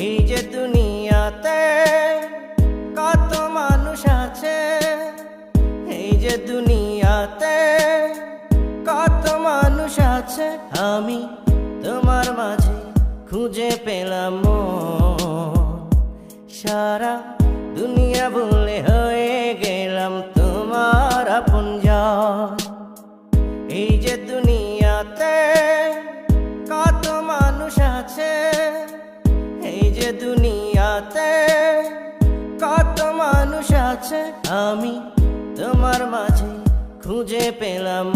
এই যে দুনিয়াতে কত মানুষ আছে। এই যে দুনিয়াতে কত মানুষ আছে। আমি তোমার মাঝে খুঁজে পেলাম। সারা দুনিয়া বলে হয়ে গেলাম তোমার আপন এই যে দুনিয়াতে কত মানুষ আছে, আমি তোমার মাঝে খুঁজে পেলাম।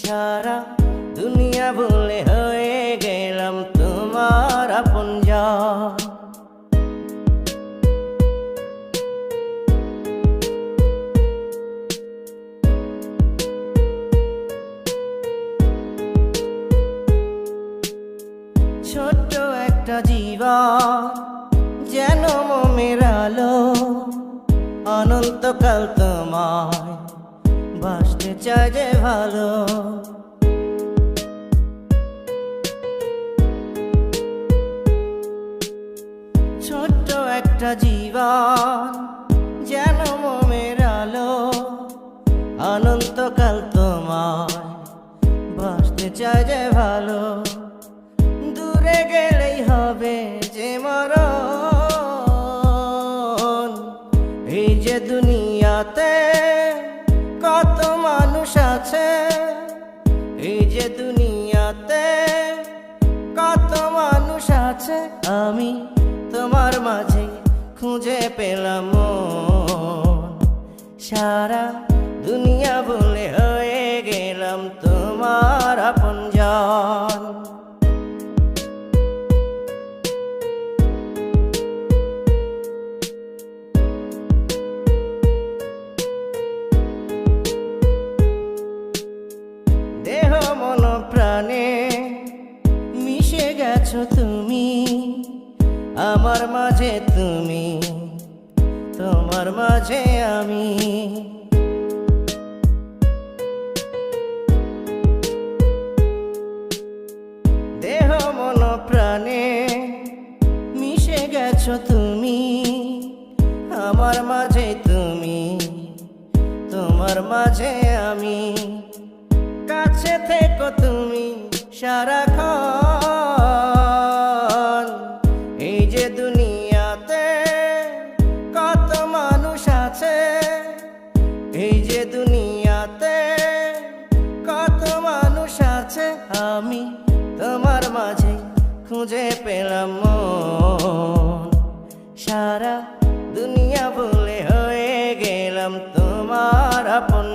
সারা দুনিয়া বলে হয়ে গেলাম তোমার আপন ছোট্ট একটা জীবন যেন মমের আলো অনন্তকাল তোমায় বাসতে চায় যে ভালো। ছোট্ট একটা জীবন যেন মমের আলো অনন্তকাল তোমায় বাসতে চায় যে ভালো। দূরে গেলেই হবে যে মরণ। এই যে দুনিয়াতে কত মানুষ আছে, এই যে দুনিয়াতে কত মানুষ আছে, আমি তোমার মাঝে খুঁজে পেলাম সারা দুনিয়া বলে আমার মাঝে তুমি, তোমার মাঝে আমি। দেহ মন প্রাণে মিশে গেছো তুমি, আমার মাঝে তুমি, তোমার মাঝে আমি। কাছে থেকো তুমি সারাক্ষণ খুঁজে পেলাম সারা দুনিয়া বলে হয়ে গেলাম তোমার আপন